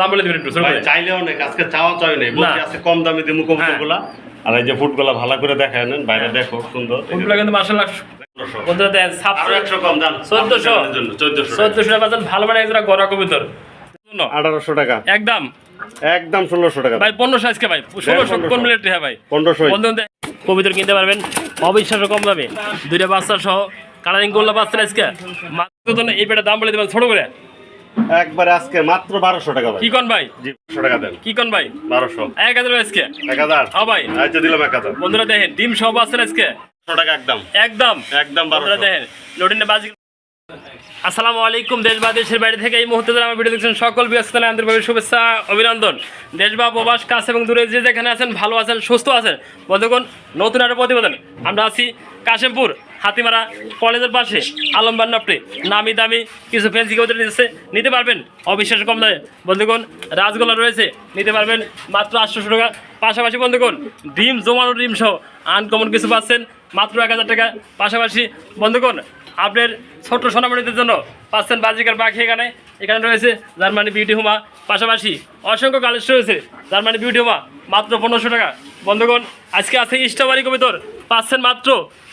দাম বলে দিবেন একটু শুরু ভাই করে চাইলে আজকে চাওয়া চাই নেই। বলছি আজকে কম দামে দিমু হ্যাঁ। আর এই যে ফুটগুলা ভালো করে দেখায় নেন বাইরে দেখো সুন্দর। ফুটগুলো কিন্তু মার্শাল্লাহ পনেরোশো। বন্ধুরা দেন আরও সাতশো একশো কম দাম। চোদ্দশো। আপনাদের জন্য চোদ্দশো চোদ্দশো টাকা পাচ্ছেন ভালো মানে একজোড়া গড়া কবিতর। আঠারোশো টাকা। একদম। একদম ষোলোশো টাকা। ভাই পনেরোশো আজকে ভাই। ষোলোশো কোন মিনিট হ্যাঁ ভাই? পনেরোশো। কবিতর কিনতে পারবেন। অবিশ্বাস্য কম দামে। দুইটা বাচ্চা সহ কালারিং করলে বাচ্চা আজকে। মাত্র এই পেটা দাম বলে দেবেন ছোট করে। একবারে আজকে মাত্র বারোশো টাকা ভাই। কি কন ভাই? জি বারোশো টাকা দেন। কি কন ভাই? বারোশো। এক হাজার আজকে? এক হাজার। হ্যাঁ ভাই। আচ্ছা দিলাম এক হাজার। বন্ধুরা দেখেন ডিম সহ বাচ্চা আজকে? টাকা একদম। একদম? একদম বারোশো। দেখেন লোডিনে বাজি আসসালামু আলাইকুম দেশ বা দেশের বাইরে থেকে এই মুহূর্তে যারা আমার ভিডিও দেখছেন সকল ব্যস্তনে আন্তরিকভাবে শুভেচ্ছা অভিনন্দন। দেশ বা প্রবাস কাছে এবং দূরে যে যেখানে আছেন ভালো আছেন সুস্থ আছেন বন্ধুগণ নতুন একটা প্রতিবেদন। আমরা আছি কাশেমপুর। হাতিমারা কলেজের পাশে আলমবান নপটে নামি দামি কিছু ফেন্সি কবুতর নিচ্ছে নিতে পারবেন অবিশ্বাস কম দামে। বন্ধুগণ, রাজগোলা রয়েছে, নিতে পারবেন মাত্র আটশোশো টাকা। পাশাপাশি বন্ধুগণ, ডিম, জমানো ডিম সহ আনকমন কিছু পাচ্ছেন মাত্র এক হাজার টাকা। পাশাপাশি বন্ধুগণ, আপনার ছোট্ট সোনামণিদের জন্য পাচ্ছেন বাজিকার পাখি এখানে। এখানে রয়েছে জার্মানি বিউটি হুমা। পাশাপাশি অসংখ্য কালেকশন রয়েছে জার্মানি বিউটি হুমা, মাত্র পনেরোশো টাকা। বন্ধুগণ, আজকে আছে স্ট্রবেরি কবিতর। পাচ্ছেন মাত্র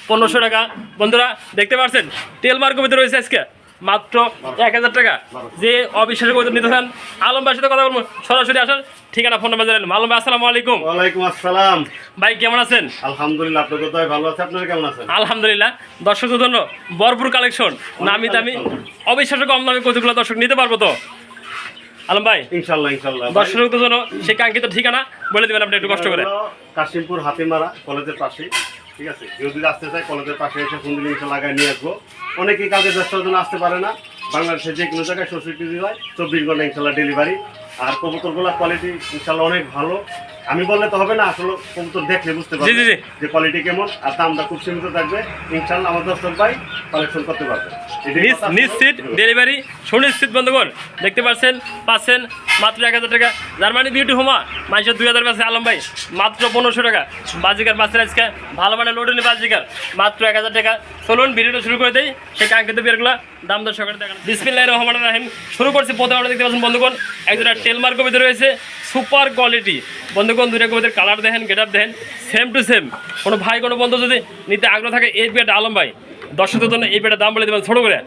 পনেরোশো টাকা। বন্ধুরা দেখতে পাচ্ছেন? টেলমার কবিতা রয়েছে আজকে মাত্র এক হাজার টাকা। যে অবিশ্বাসের কবিতা নিতে চান আলম ভাইয়ের সাথে কথা বলব। সরাসরি আসার ঠিকানা ফোন নাম্বার জানেন। আলম ভাই আসসালামু আলাইকুম। ওয়ালাইকুম আসসালাম। ভাই কেমন আছেন? আলহামদুলিল্লাহ আপনার কোথায় ভালো আছে। আপনারা কেমন আছেন? আলহামদুলিল্লাহ। দর্শকদের জন্য ভরপুর কালেকশন নামি দামি অবিশ্বাস্য কম দামি কতগুলো দর্শক নিতে পারব তো? আলম ভাই ইনশাল্লাহ ইনশাল্লাহ। দর্শকদের জন্য সেই কাঙ্ক্ষিত ঠিকানা বলে দেবেন আপনি একটু কষ্ট করে। কাশিমপুর হাতিমারা কলেজের পাশে ঠিক আছে? কেউ যদি আসতে চায় কলেজের পাশে এসে ফোন দিলে ইনশাল্লাহ লাগায় নিয়ে আসব। অনেকেই কাজে ব্যস্ততার জন্য আসতে পারে না। বাংলাদেশের যে কোনো জায়গায় ষষ্ঠী হয় চব্বিশ ঘণ্টা ইনশাল্লাহ ডেলিভারি আর কবুতরগুলোর কোয়ালিটি ইনশাল্লাহ অনেক ভালো। আমি বললে তো হবে না আসলে কবুতর দেখলে বুঝতে পারবে। যে কোয়ালিটি কেমন আর দামটা খুব সীমিত থাকবে। ইনশাল্লাহ আমার দর্শক ভাই কালেকশন করতে পারবে। নিশ্চিত ডেলিভারি সুনিশ্চিত, বন্ধুগণ, দেখতে পাচ্ছেন পাচ্ছেন মাত্র এক হাজার টাকা। জার্মানি বিউটি হোমা মাইশের দুই হাজার পাচ্ছে আলম ভাই, মাত্র পনেরোশো টাকা। বাজিকার পাচ্ছেন আজকে, ভালো মানে লোডেনি বাজিকার, মাত্র এক হাজার টাকা। চলুন, ভিডিওটা শুরু করে দেই, সেই কাঙ্ক্ষিত বিয়ারগুলো দাম দর সকালে দেখান। বিসমিল্লাহ রহমান রাহিম। শুরু করছি প্রথমে আমরা দেখতে পাচ্ছেন, বন্ধুগণ একজোড়া টেলমার কবিতা রয়েছে সুপার কোয়ালিটি বন্ধুগণ দুটো কবিতার কালার দেখেন গেট আপ দেখেন সেম টু সেম কোনো ভাই, কোনো বন্ধু যদি নিতে আগ্রহ থাকে, এই পেয়ারটা আলম ভাই, দর্শকদের জন্য এই পেয়ারটা দাম বলে দেবেন ছোটো করে।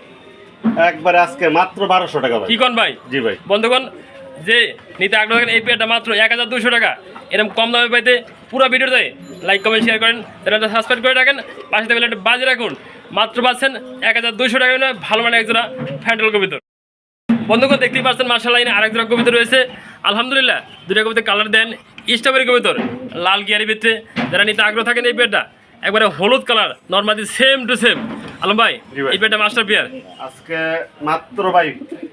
একবারে আজকে মাত্র বারোশো টাকা ভাই। কি কন ভাই? জি ভাই। বন্ধুগণ যে নিতে আগ্রহ থাকেন এই পেয়ারটা মাত্র এক হাজার দুশো টাকা। এরকম কম দামে পাইতে পুরো ভিডিওতে লাইক কমেন্ট শেয়ার করেন। চ্যানেলটা সাবস্ক্রাইব করে রাখেন। পাশে থেকে একটা বাজে রাখুন। মাত্র পাচ্ছেন এক হাজার দুশো টাকা ভালো মানে একজোড়া ফ্যান্ডেল কবিতর বন্ধুগণ দেখতেই পাচ্ছেন মার্শাল লাইনে আরেকজোড়া কবিতা রয়েছে। আলহামদুলিল্লাহ দুটো কবিতা কালার দেন। স্ট্রবেরি কবিতর লাল গিয়ারি ভিতরে যারা নিতে আগ্রহ থাকেন এই পেয়ারটা একবারে হলুদ colour normally same to same Alam ভাই এই পেয়ারটা মাস্টার পেয়ার? আজকে মাত্র ভাই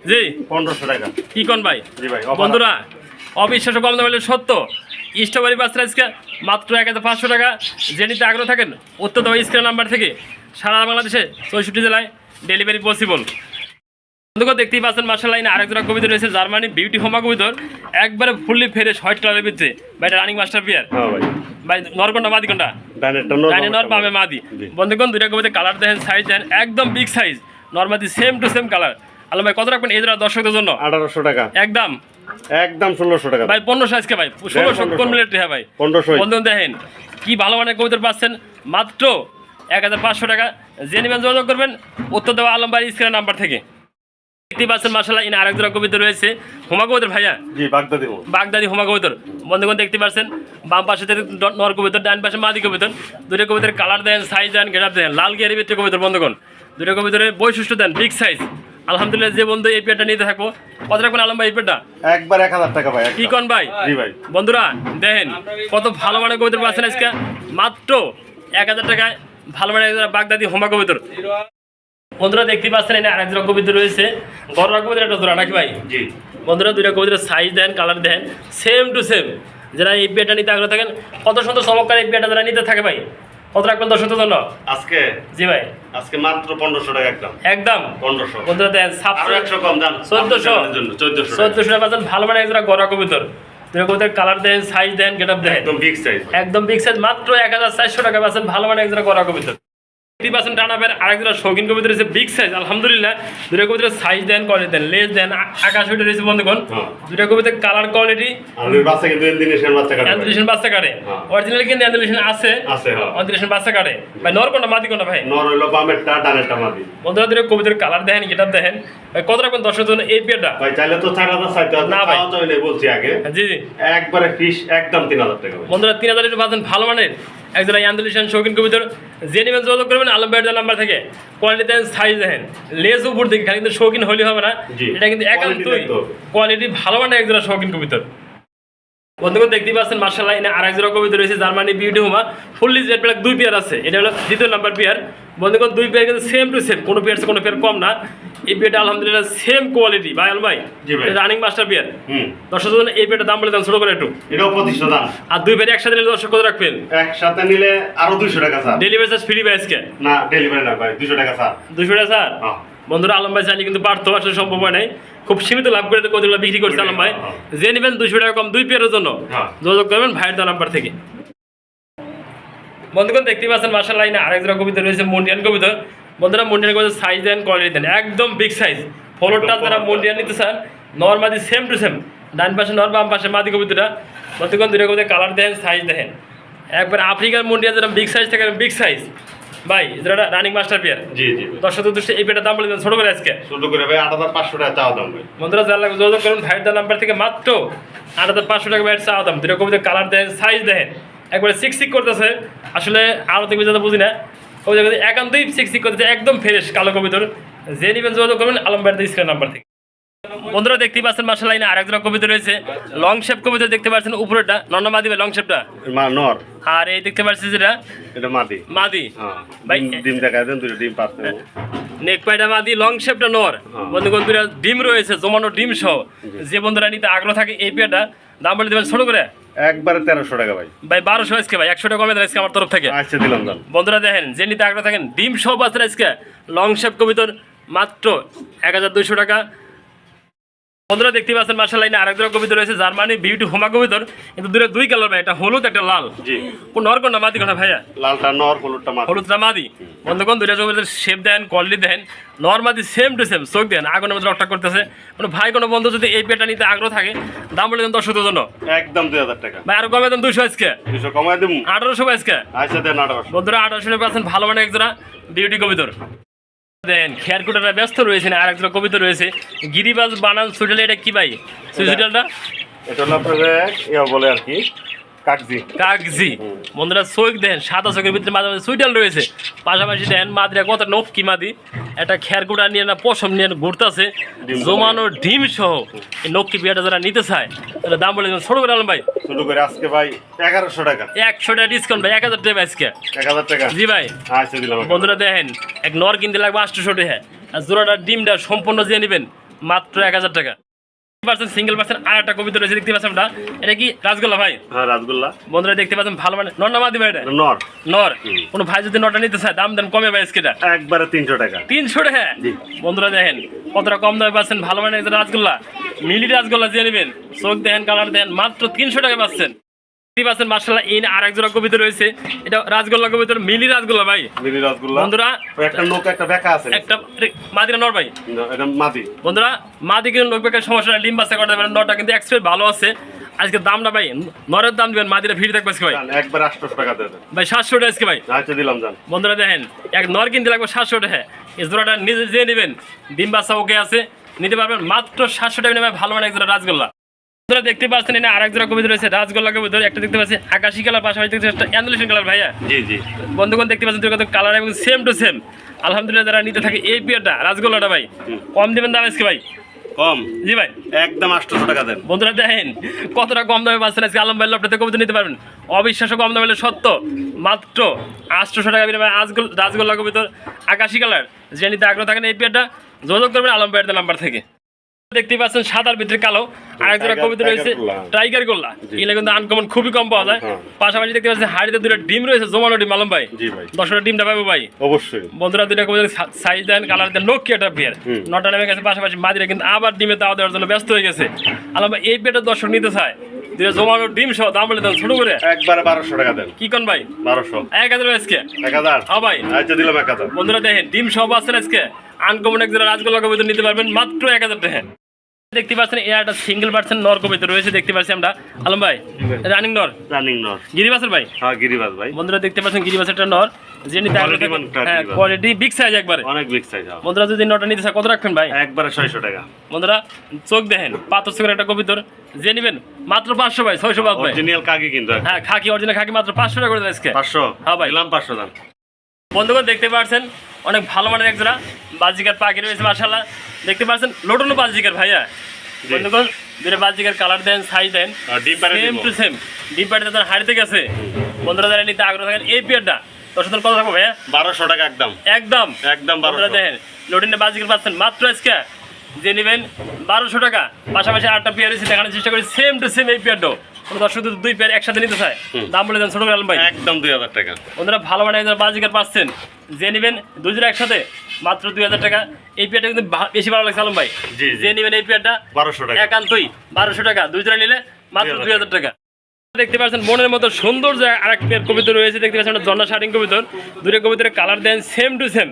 জি। পনেরোশো টাকা। কি কোন ভাই? জি ভাই বন্ধুরা অবিশ্বাস্য কম দাম হলে সত্য। স্ট্রবেরি বাস আজকে মাত্র এক হাজার পাঁচশো টাকা। যে নিতে আগ্রহ থাকেন অত্যন্ত স্ক্রিন নাম্বার থেকে সারা বাংলাদেশে চৌষট্টি জেলায় ডেলিভারি পসিবল বন্ধুকে দেখতেই পাচ্ছেন মার্শাল লাইনে আরেকজোড়া কবিতা রয়েছে জার্মানি বিউটি হোমা কবিতর। একবারে ফুললি ফেরে হোয়াইট কালারের ভিতরে। বা এটা রানিং মাস্টার পিয়ার হ্যাঁ ভাই। ভাই নরকন্ডা মাদি কোনটা? ডাইনে নর পাবে মাদি। বন্ধুগণ দুইটা কবিতা কালার দেখেন সাইজ দেন একদম big size normally same to same colour Alam ভাই কত রাখবেন এই জোড়া দর্শকদের জন্য? আঠারোশো টাকা। একদম। একদম ষোলোশো টাকা। ভাই পনেরোশো আজকে ভাই। ষোলোশো পনেরোশো। কোন মিনিট হ্যাঁ ভাই? পনেরোশো। বন্ধু দেখেন কি ভালো মানের কবিতর পাচ্ছেন। মাত্র এক হাজার পাঁচশো টাকা। যে নেবেন যোগাযোগ করবেন। উত্তর দেওয়া আলম বাড়ি স্ক্রিনের নাম্বার থেকে। দেখতেই পাচ্ছেন মার্শাল্লাহ ইন আরেক কবিতা রয়েছে হুমা কবিতর ভাইয়া? জি বাগদাদি বাগদাদি হুমা কবিতর। বন্ধুগণ দেখতে পাচ্ছেন বাম পাশে নর কবিতর ডান পাশে মাদি কবিতর। দুটো কবিতার কালার দেন সাইজ দেন গেটার দেন। লাল গিয়ারি ভিতরে কবিতর বন্ধুগণ। দুটো কবিতরের বৈশিষ্ট্য দেন বিগ সাইজ আলহামদুলিল্লাহ যে বন্ধু এই পেয়ারটা নিতে থাকব কত রাখবেন আলম ভাই এই পেয়ারটা? একবার এক হাজার টাকা ভাই কি কন ভাই? জি ভাই। বন্ধুরা দেখেন কত ভালো মানের কবিতর পাচ্ছেন আজকে। মাত্র এক হাজার টাকায় ভালো একজন বাগদাদি হোমা কবিতর। বন্ধুরা দেখতে পাচ্ছেন এখানে আরেক জোড়া কবিতা রয়েছে। বড় কবিতার একটা জোড়া নাকি ভাই? জি। বন্ধুরা দুইটা কবিতার size then colour then. Same to same যারা এই বিয়েটা নিতে আগ্রহ থাকেন কত সুন্দর চমৎকার এই বিয়েটা যারা নিতে থাকে ভাই? কত রাখবেন দর্শকদের জন্য? আজকে? জি ভাই। আজকে মাত্র পনেরোশো টাকা একদম। একদম? পনেরোশো। বন্ধুরা দেন সাতশো একশো কম দাম চোদ্দশো। চোদ্দশো চোদ্দশো টাকা পাচ্ছেন ভালো মানে একজোড়া গড়া কবিতর। Colour then size then get then. একদম বিগ সাইজ একদম বিগ সাইজ মাত্র এক হাজার চারশো টাকা পাচ্ছেন ভালো মানে একজোড়া গড়া কবিতর। ফিফটি পার্সেন্ট টানা পেয়ার আরেকজোড়া শৌখিন কবিতা রয়েছে বিগ সাইজ আলহামদুলিল্লাহ। দুটো কবিতার size then quality then less then আকাশ উঠে রয়েছে বন্ধুগণ। হ্যাঁ। দুটো কবিতার কালার কোয়ালিটি। অ্যান্ডুলেশন বাচ্চা কাটে হ্যাঁ। অরিজিনাল কিন্তু অ্যান্ডুলেশন আছে। হ্যাঁ। অ্যান্ডুলেশন বাচ্চা কাটে। ভাই নর কোনটা মাদি কোনটা ভাই? নর হইল বামেরটা ডানেরটা মাদি। বন্ধুরা দুটো কবিতার কালার দেখেন গেটাপ দেখেন। ভাই কত রাখবেন দর্শকের জন্য এই পেয়ারটা ভাই চাইলে তো চার হাজার চাইতে না ভাই। বলছি আগে। জি জি। একবারে ফিস একদম তিন হাজার টাকা বন্ধুরা তিন হাজার পাচ্ছেন ভালো মানের? একজন আন্দোলন শৌখিন কবিতর। যে নেবেন যোগাযোগ করবেন আলম ভাইয়ের নাম্বার থেকে। কোয়ালিটি দেন সাইজ দেখেন। লেজ উপর দিকে খালি কিন্তু শৌখিন হলে হবে না। এটা কিন্তু একান্তই কোয়ালিটি ভালো মানে একজন শৌখিন কবিতর। বন্ধুগণ দেখতেই পাচ্ছেন মার্শাল্লাহ এনে আর একজন কবিতা রয়েছে Germany beauty Huma. Fully jet black দুই পেয়ার আছে এটা হলো দ্বিতীয় নাম্বার পেয়ার বন্ধুগণ দুই পেয়ার কিন্তু সেম টু সেম কোনো পেয়ার কোনো পেয়ার কম না। এই পেয়ারটা আলহামদুলিল্লাহ সেম কোয়ালিটি ভাই আল ভাই? রানিং মাস্টার পেয়ার দর্শক জন্য এই পেয়ারটার দাম বলে দেন ছোট করে একটু। এটাও পঁচিশশো দাম। আর দুই পেয়ার একসাথে নিলে দর্শক কত রাখবেন? একসাথে নিলে আরও দুইশো টাকা স্যার। ডেলিভারি চার্জ ফ্রি প্রাইসকে না ডেলিভারি না ভাই দুশো টাকা স্যার। দুশো টাকা স্যার? হ্যাঁ। বন্ধুরা আলম ভাই চাইলে কিন্তু পারতো আসলে সম্ভব হয় নাই। খুব সীমিত লাভ করে কতগুলো বিক্রি করছে আলম ভাই। হ্যাঁ। যে নেবেন দুশো টাকা কম দুই পেয়ারের জন্য হ্যাঁ। যোগাযোগ করবেন ভাইয়ের দেওয়া নাম্বার থেকে। বন্ধুগণ দেখতে পাচ্ছেন মার্শাল লাইনে আরেকজন কবিতা রয়েছে মন্ডিয়ান কবিতা। বন্ধুরা মন্ডিয়ান কবিতা সাইজ দেন কোয়ালিটি দেন। একদম বিগ সাইজ ফলোরটা যারা মন্ডিয়ান নিতে চান নর্মাদি সেম টু সেম ডান পাশে নর বাম পাশে মাদি কবিতাটা। বন্ধুগণ দুটো কবিতা কালার দেন সাইজ দেখেন। একবার আফ্রিকার মন্ডিয়ান যেটা বিগ সাইজ থাকে বিগ সাইজ ভাই যেটা রানিং মাস্টার পেয়ার জি জি। দর্শক দৃষ্টি এই পেটার দাম বলে দেন ছোট করে আজকে। ছোট করে ভাই আট হাজার পাঁচশো টাকা চাওয়া দাম ভাই। বন্ধুরা যারা লাগবে যোগাযোগ করুন ভাইয়ের দেওয়া নাম্বার থেকে মাত্র আট হাজার পাঁচশো টাকা ব্যাট চাওয়া দাম। দুটো কবিতা কালার দেন সাইজ দেখেন একবারে সিক সিক করতেছে। আসলে আরও থেকে যাতে বুঝি না। কবিতা কিন্তু একান্তই সিক সিক করতেছে একদম ফ্রেশ কালো কবিতর। যে নিবেন যোগাযোগ করবেন আলম ভাইয়ের স্ক্রিন নাম্বার থেকে। বন্ধুরা দেখতে পাচ্ছেন মার্শাল লাইনে আরেকজন কবিতা রয়েছে। লং শেপ কবিতা দেখতে পাচ্ছেন উপরেটা নর্নামা দিবে লং শেপটা? নর। আর এই দেখতে পাচ্ছি যেটা? এটা মাদি। মাদি। হ্যাঁ। ভাই, ডিম- দেখা দেন দুটো ডিম পাচ্ছে। নেক পাইটা মাদি লং শেপটা নর। হ্যাঁ। বন্ধুগণ দুটা ডিম রয়েছে জমানো ডিম সহ। যে বন্ধুরা নিতে আগ্রহ থাকে এই পেয়ারটা দাম বলে দেবেন ছোট করে। একবারে তেরোশো টাকা ভাই। ভাই বারোশো আজকে ভাই একশো টাকা কমে আজকে আমার তরফ থেকে। আচ্ছা দিলাম বন্ধুরা দেখেন যে নিতে আগ্রহ থাকেন ডিম সহ বাচ্চা আজকে লং শেপ কবিতর মাত্র এক হাজার দুইশো টাকা। বন্ধুরা দেখতে পাচ্ছেন মার্শাল লাইনে আরেকজন কবিতর রয়েছে জার্মানি বিউটি হোমা কবিতর। কিন্তু দূরে দুই কালার ভাই একটা হলুদ একটা লাল। জি। কোন নর কোনটা মাদি কোনটা ভাইয়া? লালটা নর হলুদটা মাদি। হলুদটা মাদি বন্ধুগণ দুইটা কবিতার শেপ দেন কোয়ালিটি দেন। নর মাদি সেম টু সেম চোখ দেন। আগুনের মধ্যে রক্তা করতেছে। কোনো ভাই কোনো বন্ধু যদি এই পেটা নিতে আগ্রহ থাকে দাম বলে দেন দর্শকদের জন্য। একদম দুই হাজার টাকা। ভাই আরও কমে দেন দুইশো আজকে। দুশো কমাই দেবো আঠারোশো আজকে। আচ্ছা দেন আঠারোশো। বন্ধুরা আঠারোশো পার্সেন্ট ভালো মানে একজোড়া বিউটি কবিতর। দেন খেয়ারকুটারা ব্যস্ত রয়েছে না আর একজোড়া কবিতা রয়েছে। গিরিবাজ বানান সুইটাল এটা কি ভাই? সুইটালটা এটা হলো আপনার ইয়া বলে আর কি কাকজি বন্ধুরা চোখ সাদা চোখের ভিতরে মাঝে মাঝে সুইটাল রয়েছে। পাশাপাশি মাদিরা কত নখ কি মাদি। একটা খেয়ারকুটা নিয়ে না পশম নিয়ে ঘুরতেছে। জমানো ডিম সহ। এই বিয়াটা যারা নিতে চায় তাহলে দাম বলে ছোট করে আলম ভাই। শুরু করে আজকে ভাই এগারোশো টাকা। একশো টাকা ডিসকাউন্ট ভাই এক হাজার টাকা আজকে। এক হাজার টাকা। জি ভাই। আচ্ছা দিলাম বন্ধুরা দেখেন এক নর কিনতে লাগবে আটশোশো টাকা। আর জোড়াটার ডিমটা সম্পূর্ণ দিয়ে নেবেন মাত্র এক হাজার টাকা। পার্সেন্ট সিঙ্গেল পার্সেন্ট আর একটা কবিতা রয়েছে দেখতে পাচ্ছেন এটা কি ভাই? হ্যাঁ রাসগোল্লা। বন্ধুরা দেখতে পাচ্ছেন ভালো মানে নর ভাই এটা? নর। নর? কোনো ভাই যদি নটা নিতে চায় দাম দেন কমে ভাই আজকেটা। একবারে তিনশো টাকা। তিনশো টাকা? জি। বন্ধুরা দেখেন কতটা কম দামে পাচ্ছেন ভালো মানে একটা রাজগোল্লা মিলি রাজগোল্লা দিয়ে নেবেন চোখ দেখেন কালার দেন মাত্র তিনশো টাকা পাচ্ছেন। দেখতে পাচ্ছেন মার্শাল্লাহ এই আর এক জোড়া কবিতা রয়েছে। এটা রাজগোল্লা কবিতার মিলি রাজগোল্লা ভাই। রসগোল্লা বন্ধুরা একটা নৌকা একটা বেকা আছে। একটা মাদিরা নর ভাই। এটা মাদি। বন্ধুরা মাদি কিন্তু লোক বেকার সমস্যা নাই, ডিম করতে পারেন নটা কিন্তু এক্সপ্রেস ভালো আছে। আজকে দামটা ভাই নরের দাম দিবেন মাদিরা ভিড় থাকবে আজকে ভাই। একবার আটশোশো টাকা দেন ভাই সাতশো টাকা আজকে ভাই। আচ্ছা দিলাম জান। বন্ধুরা দেখেন এক নর কিনতে লাগবে টাকা। এই জোড়াটা নিজে যে নেবেন। ডিম ওকে আছে নিতে পারবেন মাত্র সাতশো টাকা নেবে ভালো মানে এক জোড়া রাজগোল্লা। বন্ধুরা দেখতে পাচ্ছেন এনে আরেক জোড়া কবিতা রয়েছে রাজগোল্লা কবিতা একটা দেখতে পাচ্ছি আকাশি কালার পাশাপাশি দেখতে পাচ্ছি একটা অ্যান্ডুলেশন কালার ভাইয়া। জি জি। বন্ধুগণ দেখতে পাচ্ছেন দুটো কালার এবং সেম টু সেম আলহামদুলিল্লাহ যারা নিতে থাকে এই পিয়ারটা রাজগোল্লাটা ভাই। কম দিবেন দাম আজকে ভাই? কম। জি ভাই। একদম আটশোশো টাকা দেন। বন্ধুরা দেখেন কতটা কম দামে পাচ্ছেন আজকে আলম ভাই আপনাদের কবিতা নিতে পারবেন। অবিশ্বাস্য কম দামে হলে সত্য মাত্র আটশোশো টাকা বিনিময়ে আজগোল রাজগোল্লা কবিতর আকাশি কালার। যে নিতে আগ্রহ থাকেন এই পেয়ারটা যোগাযোগ করবেন আলম ভাইয়ের নাম্বার থেকে। দেখতে পাচ্ছেন সাদার ভিতরে কালো আর এক জোড়া কবিতা রয়েছে টাইগার গোল্লা। এগুলো কিন্তু আনকমন খুবই কম পাওয়া যায়। হ্যাঁ। পাশাপাশি দেখতে পাচ্ছেন হাড়িতে দুটো ডিম রয়েছে জমানো ডিম আলম ভাই। জি ভাই। দশটা ডিমটা পাবো ভাই। অবশ্যই। বন্ধুরা দুইটা কবিতা সাইজ দেন কালার দেন নোক একটা বিয়ার। নটা নেমে গেছে পাশাপাশি মাদিরা কিন্তু আবার ডিমে তাওয়া দেওয়ার জন্য ব্যস্ত হয়ে গেছে। আলাম ভাই এই পেটের দর্শক নিতে চায় দুটো জমানো ডিম সহ দাম বলে দেন ছোট করে। একবারে বারোশো টাকা দেন। কি কোন ভাই? বারোশো। এক হাজার আজকে। এক হাজার। হ্যাঁ ভাই। আচ্ছা দিলাম এক হাজার। বন্ধুরা দেখেন ডিম সব আছেন আজকে। আনকমন এক জোড়া রাজগোল্লা কবিতা নিতে পারবেন মাত্র এক হাজার দেখেন দেখতে পাচ্ছেন এর একটা সিঙ্গেল পার্সেন্ট নর কবিতা রয়েছে দেখতে পাচ্ছি আমরা। আলম ভাই রানিং নর রানিং নর গিরিবাসের ভাই? হ্যাঁ গিরিবাস ভাই। বন্ধুরা দেখতে পাচ্ছেন গিরিবাসের একটা নর। যে নিতে আগ্রহ Quality থাকে- মান হ্যাঁ কোয়ালিটি বিগ সাইজ একবারে। অনেক বিগ সাইজ বন্ধুরা যদি নটা নিতে চায় কত রাখবেন ভাই? একবারে ছয়শো টাকা। বন্ধুরা চোখ দেখেন পাথর চোখের একটা কবিতর। যে নিবেন মাত্র পাঁচশো ভাই ছয়শো ভাই। অরিজিনাল কাকি কিন্তু। হ্যাঁ খাকি অরিজিনাল খাকি মাত্র পাঁচশো টাকা করে দেয় পাঁচশো? হ্যাঁ ভাই। দিলাম পাঁচশো দাম। বন্ধুগণ দেখতে পাচ্ছেন অনেক ভালো মানের এক জোড়া বাজিকার পাখি রয়েছে মার্শাল্লাহ দেখতে পাচ্ছেন লোটনো বাজিকার ভাইয়া। বন্ধুগণ দুটো বাজিকার colour then size then. Same to same deep পাড়িতে তার হাড়িতে গেছে বন্ধুরা যারা নিতে আগ্রহ থাকেন এই পিয়ারটা তোর সাথে কত থাকব ভাইয়া? বারোশো টাকা একদম। একদম। একদম বন্ধুরা দেখেন বাজিকার পাচ্ছেন মাত্র আজকে। যে নেবেন বারোশো টাকা পাশাপাশি আটটা পেয়ার এসে দেখানোর চেষ্টা করি সেম টু সেম এই পেয়ারটাও দর্শক যদি দুই পেয়ার একসাথে নিতে চায়। দাম বলে দেন ছোট আলম ভাই। একদম দুই হাজার টাকা। ওনারা ভালো মানে বাজিকার পাচ্ছেন। যে নেবেন দুজনে একসাথে মাত্র দুই হাজার টাকা। এই পেয়ারটা কিন্তু বেশি ভালো লাগছে আলম ভাই। জি, জি। যে নেবেন এই পেয়ারটা বারোশো টাকা। একান্তই বারোশো টাকা। দুজনে নিলে মাত্র দুই হাজার টাকা। দেখতে পাচ্ছেন মনের মতো সুন্দর যে আরেক পেয়ার কবিতা রয়েছে। দেখতে পাচ্ছেন একটা জন্না শার্টিং কবিতর দুটো কবিতার colour then same to same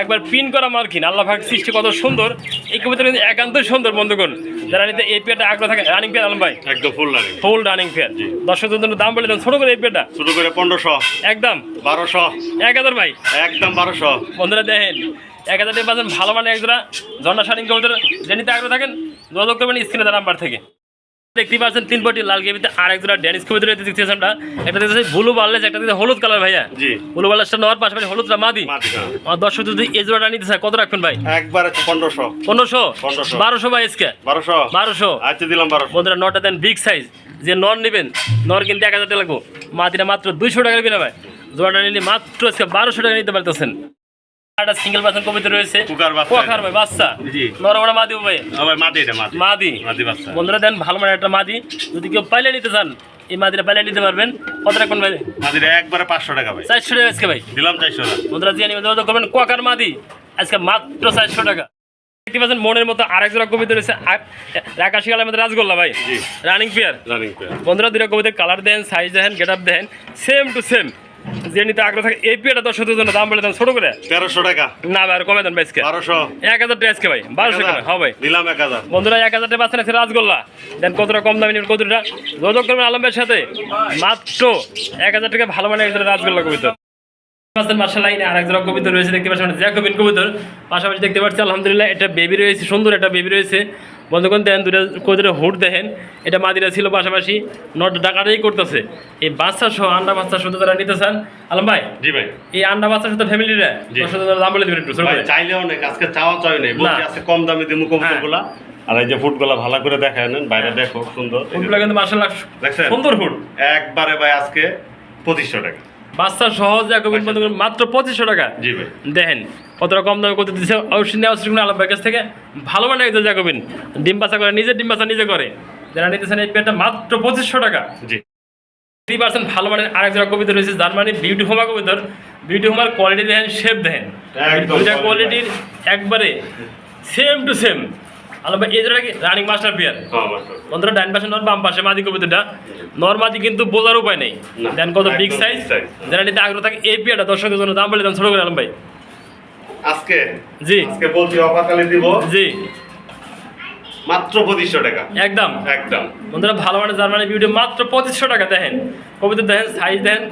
একবার পিন করা মার্কিন আল্লাহ ভাগ সৃষ্টি কত সুন্দর। এই কবিতা কিন্তু একান্তই সুন্দর বন্ধুগণ। যারা নিতে এই পেয়ারটা আগ্রহ থাকে রানিং পেয়ার আলম ভাই? একদম full running full running pair জি। দর্শকদের জন্য দাম বলে দেন ছোট করে এই পেয়ারটা। শুরু করে পনেরোশো। একদম। বারোশো। এক হাজার ভাই। একদম বারোশো। বন্ধুরা দেখেন এক হাজার পাচ্ছেন ভালো মানে একজোড়া ঝর্ণা শাড়ি কবুতর। যে নিতে আগ্রহ থাকেন যোগাযোগ করবেন স্ক্রিনে তার নাম্বার থেকে। দেখতে পাচ্ছেন তিন পটি লাল গেবিতে আর ড্যানিস দেখতেছি আমরা। একটা দেখতেছি ব্লু বার্লেস একটা দেখতে হলুদ কালার ভাইয়া। জি। ব্লু বার্লেসটা নেওয়ার পাশাপাশি হলুদটা মাদি। হ্যাঁ। আমার দর্শক যদি এই জোড়াটা নিতে চায় কত রাখবেন ভাই? একবারে পনেরোশো। পনেরোশো? 1500 বারোশো ভাই এসকে বারোশো। বারোশো। আচ্ছা দিলাম বারোশো। বন্ধুরা নটা দেন বিগ সাইজ যে নর নেবেন নর কিন্তু এক হাজার টাকা লাগবো। মাটিটা মাত্র দুইশো টাকার বিনিময় জোড়াটা নিলে মাত্র আজকে বারোশো টাকা নিতে পারতেছেন। একটা সিঙ্গেল পার্সেন্ট কবিতা রয়েছে। কুকার বাচ্চা। কোকার ভাই বাচ্চা। জি। নরবড়া মাদি ভাই। এটা মাদি। মাটি বাচ্চা। বন্ধুরা দেন ভালো মানে একটা মাদি। যদি কেউ পাইলে নিতে চান এই মাদিটা পাইলে নিতে পারবেন। কত ভাই? মাটিটা একবারে পাঁচশো টাকা ভাই। চারশো টাকা আজকে ভাই। দিলাম চারশো টাকা। বন্ধুরা করবেন মাদি। আজকে মাত্র চারশো টাকা। দেখতে পাচ্ছেন মনের মতো আরেক জোড়া কবিতা রয়েছে। আকাশি কালের মধ্যে রাজগোল্লা ভাই। রানিং পেয়ার রানিং পেয়ার বন্ধুরা দুটো কবিতার colour then size then get up then. Same to same যে নিতে আগ্রহ থাকে এই পিয়াটা দর্শকদের জন্য দাম বলে দেন ছোট করে? তেরোশো টাকা। না ভাই আর কমে দেন বাইশকে বারোশো। এক হাজার টাকা ভাই বারোশো টাকা হ্যাঁ ভাই দিলাম এক হাজার। বন্ধুরা এক হাজার টাকা রাজগোল্লা। দেন কতটা কম দামি নেবেন কতটা যোগাযোগ করবেন আলমের সাথে। মাত্র এক হাজার টাকা ভালো মানে রাজগোল্লা কবিতা আর কবিতা রয়েছে দেখতে জ্যাকবিন কবিতর। পাশাপাশি দেখতে পাচ্ছি আলহামদুলিল্লাহ এটা বেবি রয়েছে সুন্দর একটা বেবি রয়েছে। বন্ধুগণ দেন দুটো কবিতার হুড দেখেন। এটা মাদিরা ছিল পাশাপাশি নট ডাকাটাই করতেছে। এই বাচ্চা সহ আন্ডা বাচ্চা শুধু তারা নিতে চান আলম ভাই? জি ভাই। এই আন্ডা বাচ্চা সাথে ফ্যামিলিরা। দাম বলে দেবেন একটু ছোট ভাই করে। চাইলে অনেক আজকে চাওয়া চাই নেই। আজকে কম দামে দিমু হ্যাঁ। কবুতরগুলা আর এই যে ফুটগুলা ভালো করে দেখায় নেন বাইরে দেখো সুন্দর। হুডগুলো কিন্তু মার্শাল্লাহ? সুন্দর হুড একবারে ভাই আজকে পঁচিশশো টাকা। বাচ্চা সহজ মাত্র পঁচিশশো টাকা। জি ভাই। দেখেন কতটা কম দামে কত দিচ্ছে অবশ্যই নেওয়া উচিত আলম ভাইয়ের কাছ থেকে। ভালো মানে একজন জ্যাকবিন ডিম বাচ্চা করে নিজে ডিম বাচ্চা নিজে করে। যারা নিতেছেন এই পেটটা মাত্র পঁচিশশো টাকা। জি। থ্রি পার্সেন্ট ভালো মানের আরেকজন কবিতা রয়েছে জার্মানি বিউটি হোমা কবিতার। বিউটি হোমার কোয়ালিটি দেখেন শেপ দেখেন। দুইটা কোয়ালিটির একবারে সেম টু সেম আলম ভাই এই জোড়া কি রানিং মাস্টার পিয়ার বন্ধুরা ডান পাশে নর বাম পাশে মাদি কবিতাটা। নর মাদি কিন্তু বোঝার উপায় নেই। দেন কত বিগ সাইজ যারা নিতে আগ্রহ থাকে এই পিয়াটা দর্শকের জন্য দাম বলে দেন ছোট করে আলম ভাই। আজকে? জি। আজকে বলছি অফার দিব। জি। মাত্র পঁচিশশো টাকা। একদম। একদম। বন্ধুরা ভালো মানে জার্মানি বিউটি মাত্র পঁচিশশো টাকা দেখেন। কবিতা দেখেন সাইজ দেখেন